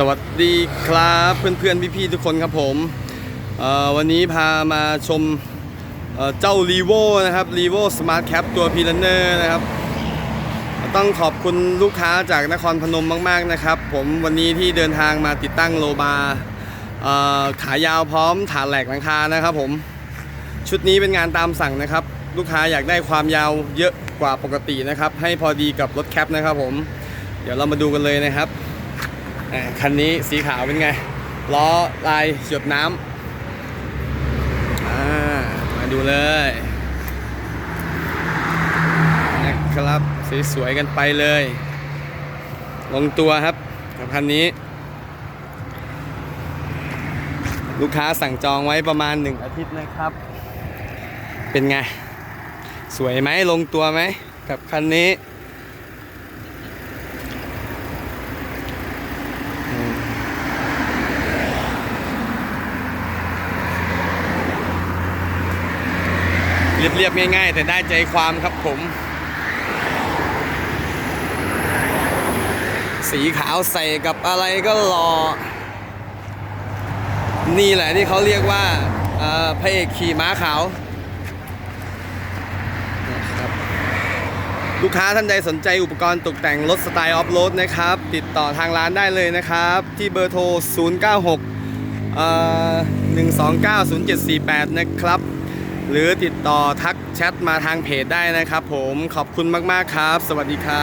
สวัสดีครับเพื่อนๆพี่ๆทุกคนครับผมวันนี้พามาชมเเจ้า r ีโวนะครับ r ีโวสมาร์ทแคปตัวพี l นเนอร์นะครับ ต้องขอบคุณลูกค้าจากนครพนมมากๆนะครับ ผมวันนี้ที่เดินทางมาติดตั้งโลบาร์ขายาวพร้อมฐานแหลกหลังคานะครับผมชุดนี้เป็นงานตามสั่งนะครับ ลูกค้าอยากได้ความยาวเยอะกว่าปกตินะครับ ให้พอดีกับรถแคปนะครับผม เดี๋ยวเรามาดูกันเลยนะครับ คันนี้สีขาวเป็นไง ล้อลายหยดน้ำามาดูเลยนะครับสวยๆกันไปเลย ลงตัวครับกับคันนี้ ลูกค้าสั่งจองไว้ประมาณ1อาทิตย์นะครับ เป็นไง สวยไหมลงตัวไหมกับคันนี้ เรียบๆง่าย ๆ แต่ได้ใจความครับผม สีขาวใส่กับอะไรก็หล่อนี่แหละที่เขาเรียกว่าพระเอกขี่ม้าขาวลูกค้าท่านใดสนใจอุปกรณ์ตกแต่งรถสไตล์ออฟโรดนะครับ ติดต่อทางร้านได้เลยนะครับ ที่เบอร์โทร 096เอ่อ1290748 นะครับ หรือติดต่อทักแชทมาทางเพจได้นะครับผมขอบคุณมาก ๆ ครับ สวัสดีครับ